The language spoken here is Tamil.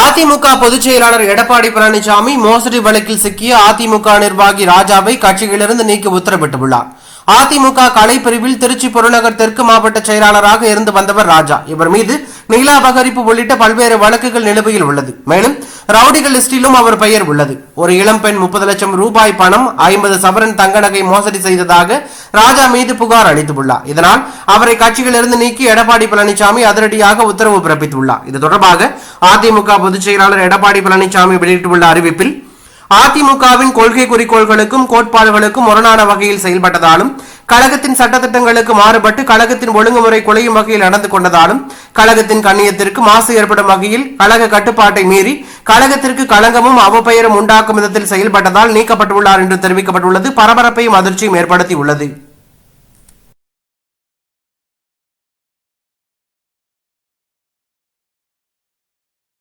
அதிமுக பொதுச் செயலாளர் எடப்பாடி பழனிசாமி மோசடி வழக்கில் சிக்கிய அதிமுக நிர்வாகி ராஜாவை கட்சியிலிருந்து நீக்கி உத்தரவிட்டுள்ளார். அதிமுக கலைப்பிரிவில் திருச்சி புறநகர் தெற்கு மாவட்ட செயலாளராக இருந்து வந்தவர் ராஜா. இவர் மீது நில அபகரிப்பு உள்ளிட்ட பல்வேறு வழக்குகள் நிலுவையில் உள்ளது. மேலும் ரவுடிகள் லிஸ்டிலும் அவர் பெயர் உள்ளது. ஒரு இளம்பெண் முப்பது லட்சம் ரூபாய் பணம் ஐம்பது சவரன் தங்க நகை மோசடி செய்ததாக ராஜா மீது புகார் அளித்துள்ளார் இதனால் அவரை கட்சியிலிருந்து நீக்கி எடப்பாடி பழனிசாமி அதிரடியாக உத்தரவு பிறப்பித்துள்ளார். இது தொடர்பாக அதிமுக பொதுச் செயலாளர் எடப்பாடி பழனிசாமி வெளியிட்டுள்ள அறிவிப்பில் அதிமுகவின் கொள்கை குறிக்கோள்களுக்கும் கோட்பாடுகளுக்கும் முரணான வகையில் செயல்பட்டதாலும் கழகத்தின் சட்டத்திட்டங்களுக்கு மாறுபட்டு கழகத்தின் ஒழுங்குமுறை குலையும் வகையில் நடந்து கொண்டதாலும் கழகத்தின் கண்ணியத்திற்கு மாசு ஏற்படும் வகையில் கழக கட்டுப்பாட்டை மீறி கழகத்திற்கு களங்கமும் அவப்பெயரும் உண்டாக்கும் விதத்தில் செயல்பட்டதால் நீக்கப்பட்டுள்ளார் என்று தெரிவிக்கப்பட்டுள்ளது. பரபரப்பையும் அதிர்ச்சியும் ஏற்படுத்தியுள்ளது.